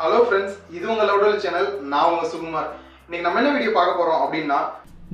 Hello friends இது உங்கள் லவுடல் channel நான் உங்கள் சுகுமார். இன்னைக்கு நம்ம என்ன வீடியோ பார்க்க போகிறோம் அப்படின்னா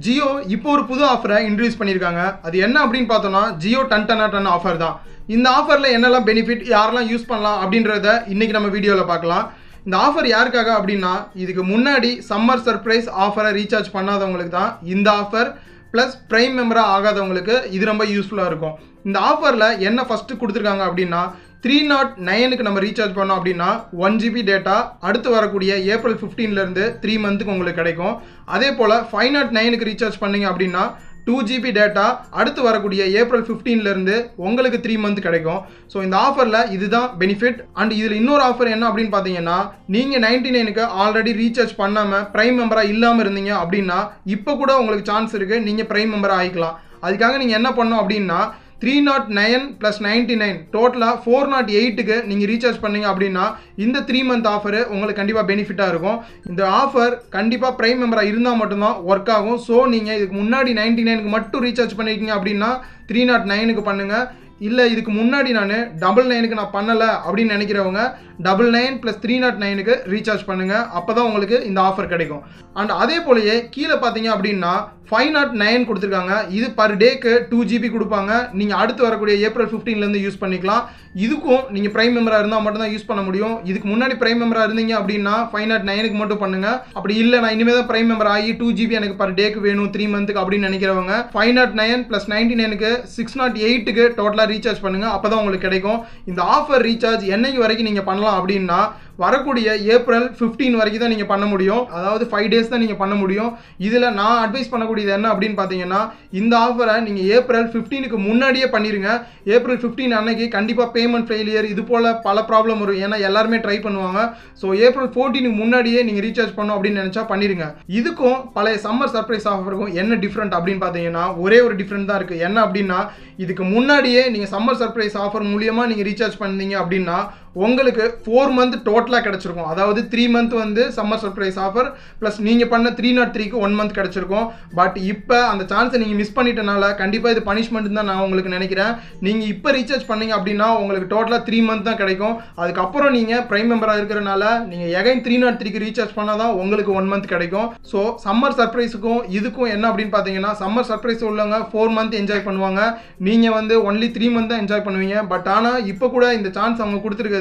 ஜியோ இப்போ ஒரு புது ஆஃபரை இன்ட்ரடியூஸ் பண்ணியிருக்காங்க. அது என்ன அப்படின்னு பார்த்தோம்னா ஜியோ டன் டன் டன் ஆஃபர் தான். இந்த ஆஃபரில் என்னெல்லாம் பெனிஃபிட் யாரெல்லாம் யூஸ் பண்ணலாம் அப்படின்றத இன்னைக்கு நம்ம வீடியோவில் பார்க்கலாம். இந்த ஆஃபர் யாருக்காக அப்படின்னா இதுக்கு முன்னாடி சம்மர் சர்ப்ரைஸ் ஆஃபரை ரீசார்ஜ் பண்ணாதவங்களுக்கு தான் இந்த ஆஃபர் ப்ளஸ் ப்ரைம் மெம்பராக ஆகாதவங்களுக்கு இது ரொம்ப யூஸ்ஃபுல்லாக இருக்கும். இந்த ஆஃபரில் என்ன ஃபஸ்ட்டு கொடுத்துருக்காங்க அப்படின்னா த்ரீ நாட் நைனுக்கு நம்ம ரீசார்ஜ் பண்ணோம் அப்படின்னா ஒன் ஜிபி டேட்டா அடுத்து வரக்கூடிய ஏப்ரல் ஃபிஃப்டீன்லேருந்து த்ரீ மந்த்துக்கு உங்களுக்கு கிடைக்கும். அதே போல் ஃபைவ் நாட் நைனுக்கு ரீசார்ஜ் பண்ணீங்க அப்படின்னா டூ ஜிபி டேட்டா அடுத்து வரக்கூடிய ஏப்ரல் ஃபிஃப்டீன்லேருந்து உங்களுக்கு த்ரீ மந்த் கிடைக்கும். ஸோ இந்த ஆஃபரில் இதுதான் பெனிஃபிட் அண்ட் இதில் இன்னொரு ஆஃபர் என்ன அப்படின்னு பார்த்தீங்கன்னா நீங்கள் நைன்டி நைனுக்கு ஆல்ரெடி ரீசார்ஜ் பண்ணாமல் ப்ரைம் மெம்பராக இல்லாமல் இருந்தீங்க அப்படின்னா இப்போ கூட உங்களுக்கு சான்ஸ் இருக்குது நீங்கள் ப்ரைம் மெம்பராக ஆகிக்கலாம் அதுக்காக நீங்கள் என்ன பண்ணணும் அப்படின்னா three nought nine plus ninety nine டோட்டலாக ஃபோர் நாட் எயிட்டுக்கு நீங்கள் ரீசார்ஜ் பண்ணீங்க அப்படின்னா இந்த த்ரீ மந்த் ஆஃபரு உங்களுக்கு கண்டிப்பாக பெனிஃபிட்டாக இருக்கும். இந்த ஆஃபர் கண்டிப்பாக ப்ரைம் மெம்பராக இருந்தால் மட்டும்தான் ஒர்க் ஆகும். ஸோ நீங்கள் இதுக்கு முன்னாடி நைன்ட்டி நைனுக்கு மட்டும் ரீசார்ஜ் பண்ணியிருக்கீங்க அப்படின்னா த்ரீ நாட் oh நைனுக்கு பண்ணுங்கள் இல்லை இதுக்கு முன்னாடி நான் டபுள் நைனுக்கு நான் பண்ணலை அப்படின்னு நினைக்கிறவங்க double nine plus three nought நைனுக்கு ரீசார்ஜ் பண்ணுங்கள் அப்போ தான் உங்களுக்கு இந்த ஆஃபர் கிடைக்கும். அண்ட் அதே போலயே கீழே பார்த்தீங்க அப்படின்னா ஃபைவ் நாட் நைன் கொடுத்துருக்காங்க. இது பர் டேக்கு டூ ஜிபி கொடுப்பாங்க. நீங்கள் அடுத்து வரக்கூடிய ஏப்ரல் ஃபிஃப்டீன்லேருந்து யூஸ் பண்ணிக்கலாம். இதுக்கும் நீங்கள் ப்ரைம் மெம்பராக இருந்தால் மட்டும்தான் யூஸ் பண்ண முடியும். இதுக்கு முன்னாடி ப்ரைம் மெம்பராக இருந்தீங்க அப்படின்னா ஃபைவ் நாட் நைனுக்கு மட்டும் பண்ணுங்கள் அப்படி இல்லை நான் இனிமேல் தான் ப்ரைம் மெம்பர் ஆகி டூ ஜிபி எனக்கு பர் டேக்கு வேணும் த்ரீ மந்த்துக்கு அப்படின்னு நினைக்கிறவங்க five nought nine plus ninety நைனுக்கு சிக்ஸ் நாட் எயிட்டுக்கு டோட்டலாக ரீசார்ஜ் பண்ணுங்க அப்போ தான் உங்களுக்கு கிடைக்கும். இந்த ஆஃபர் ரீசார்ஜ் என்னைக்கு வரைக்கும் நீங்கள் பண்ணலாம் அப்படின்னா வரக்கூடிய ஏப்ரல் ஃபிஃப்டீன் வரைக்கும் தான் நீங்கள் பண்ண முடியும். அதாவது ஃபைவ் டேஸ் தான் நீங்கள் பண்ண முடியும். இதில் நான் அட்வைஸ் பண்ணக்கூடியது என்ன அப்படின்னு பார்த்தீங்கன்னா இந்த ஆஃபரை நீங்கள் ஏப்ரல் ஃபிஃப்டீனுக்கு முன்னாடியே பண்ணிடுங்க ஏப்ரல் ஃபிஃப்டீன் அன்னைக்கு கண்டிப்பாக பேமெண்ட் ஃபெயிலியர் இது போல் பல ப்ராப்ளம் வரும். ஏன்னா எல்லாருமே ட்ரை பண்ணுவாங்க. ஸோ ஏப்ரல் ஃபோர்டீனுக்கு முன்னாடியே நீங்கள் ரீசார்ஜ் பண்ணணும் அப்படின்னு நினச்சா பண்ணிடுங்க இதுக்கும் பழைய சம்மர் சர்ப்ரைஸ் ஆஃபருக்கும் என்ன டிஃப்ரெண்ட் அப்படின்னு பார்த்தீங்கன்னா ஒரே ஒரு டிஃப்ரெண்ட் தான் இருக்குது என்ன அப்படின்னா இதுக்கு முன்னாடியே நீங்கள் சம்மர் சர்ப்ரைஸ் ஆஃபர் மூலியமாக நீங்கள் ரீசார்ஜ் பண்ணீங்க அப்படின்னா உங்களுக்கு ஃபோர் மந்த் டோட்டலாக கிடச்சிருக்கும். அதாவது த்ரீ மந்த் வந்து சம்மர் சர்ப்ரைஸ் ஆஃபர் ப்ளஸ் நீங்கள் பண்ண த்ரீ நாட் த்ரீக்கு ஒன் மந்த் கிடச்சிருக்கும். பட் இப்போ அந்த சான்ஸை நீங்கள் மிஸ் பண்ணிட்டனால கண்டிப்பாக இது பனிஷ்மெண்ட் தான் நான் உங்களுக்கு நினைக்கிறேன். நீங்கள் இப்போ ரீசார்ஜ் பண்ணீங்க அப்படின்னா உங்களுக்கு டோட்டலாக த்ரீ மந்த் தான் கிடைக்கும். அதுக்கப்புறம் நீங்கள் ப்ரைம் மெம்பராக இருக்கிறனால நீங்கள் எகைன் த்ரீ நாட் த்ரீக்கு ரீசார்ஜ் பண்ணால் தான் உங்களுக்கு ஒன் மந்த் கிடைக்கும். ஸோ சம்மர் சர்ப்ரைஸுக்கும் இதுக்கும் என்ன அப்படின்னு பார்த்தீங்கன்னா சம்மர் சர்ப்ரைஸ் உள்ளவங்க ஃபோர் மந்த் என்ஜாய் பண்ணுவாங்க. நீங்கள் வந்து ஒன்லி த்ரீ மந்த் தான் என்ஜாய் பண்ணுவீங்க. பட் ஆனால் இப்போ கூட இந்த சான்ஸ் அவங்க கொடுத்துருக்கிறது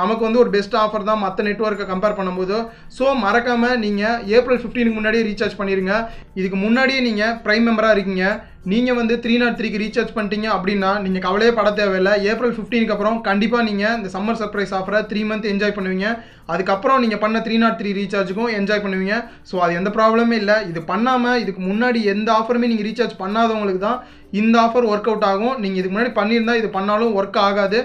நமக்கு வந்து ஒரு பெஸ்ட் ஆஃபர் தான் மற்ற நெட்ஒர்க்கை கம்பேர் பண்ணும்போது. ஸோ மறக்காமல் நீங்கள் ஏப்ரல் ஃபிஃப்டீனுக்கு முன்னாடியே ரீசார்ஜ் பண்ணிடுங்க இதுக்கு முன்னாடியே நீங்கள் ப்ரைம் மெம்பராக இருக்கீங்க. நீங்கள் வந்து த்ரீ நாட் த்ரீக்கு ரீசார்ஜ் பண்ணிட்டீங்க அப்படின்னா நீங்கள் கவலையே பட தேவையில்லை. ஏப்ரல் ஃபிஃப்டீனுக்கு அப்புறம் கண்டிப்பாக நீங்கள் இந்த சம்மர் சர்ப்ரைஸ் ஆஃபரை த்ரீ மந்த் என்ஜாய் பண்ணுவீங்க. அதுக்கப்புறம் நீங்கள் பண்ண த்ரீ நாட் த்ரீ ரீசார்ஜுக்கும் என்ஜாய் பண்ணுவீங்க. ஸோ அது எந்த ப்ராப்ளமே இல்லை. இது பண்ணாமல் இதுக்கு முன்னாடி எந்த ஆஃபருமே நீங்கள் ரீசார்ஜ் பண்ணாதவங்களுக்கு தான் இந்த ஆஃபர் ஒர்க் அவுட் ஆகும். நீங்கள் இதுக்கு முன்னாடி பண்ணியிருந்தால் இது பண்ணாலும் ஒர்க் ஆகாது.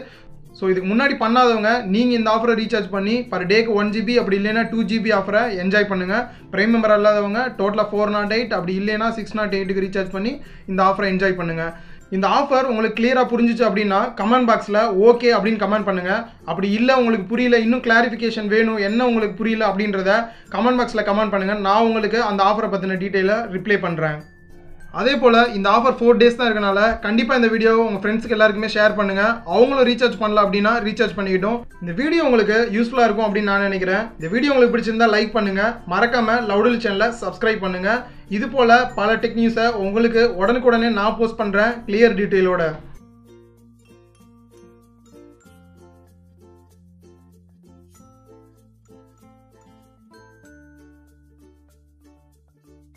ஸோ இதுக்கு முன்னாடி பண்ணாதவங்க நீங்கள் இந்த ஆஃபரை ரீசார்ஜ் பண்ணி பர் டேக்கு ஒன் ஜிபி அப்படி இல்லைன்னா டூ ஜிபி ஆஃபரை என்ஜாய் பண்ணுங்கள் ப்ரைம் மெம்பர் இல்லாதவங்க டோட்டலாக ஃபோர் நாட் எயிட் அப்படி இல்லைனா சிக்ஸ் நாட் எயிட்டுக்கு ரீசார்ஜ் பண்ணி இந்த ஆஃபரை என்ஜாய் பண்ணுங்கள் இந்த ஆஃபர் உங்களுக்கு கிளியராக புரிஞ்சிச்சு அப்படின்னா கமெண்ட் பாக்ஸில் ஓகே அப்படின்னு கமெண்ட் பண்ணுங்கள் அப்படி இல்லை உங்களுக்கு புரியல இன்னும் கிளாரிஃபிகேஷன் வேணும் என்ன உங்களுக்கு புரியல அப்படின்றத கமெண்ட் பாக்ஸில் கமெண்ட் பண்ணுங்கள் நான் உங்களுக்கு அந்த ஆஃபரை பற்றின டீட்டெயிலை ரிப்ளை பண்ணுறேன் அதே போல் இந்த ஆஃபர் ஃபோர் டேஸ் தான் இருக்கனால கண்டிப்பாக இந்த வீடியோ உங்கள் ஃப்ரெண்ட்ஸுக்கு எல்லாருக்குமே ஷேர் பண்ணுங்கள் அவங்களும் ரீசார்ஜ் பண்ணல அப்படின்னா ரீசார்ஜ் பண்ணிக்கிட்டோம். இந்த வீடியோ உங்களுக்கு யூஸ்ஃபுல்லாக இருக்கும் அப்படின்னு நான் நினைக்கிறேன். இந்த வீடியோ உங்களுக்கு பிடிச்சிருந்தா லைக் பண்ணுங்கள் மறக்காமல் லவுடல் சேனலை சப்ஸ்கிரைப் பண்ணுங்கள் இது போல் பல டெக் நியூஸை உங்களுக்கு உடனுக்குடனே நான் போஸ்ட் பண்ணுறேன் கிளியர் டீட்டெயிலோட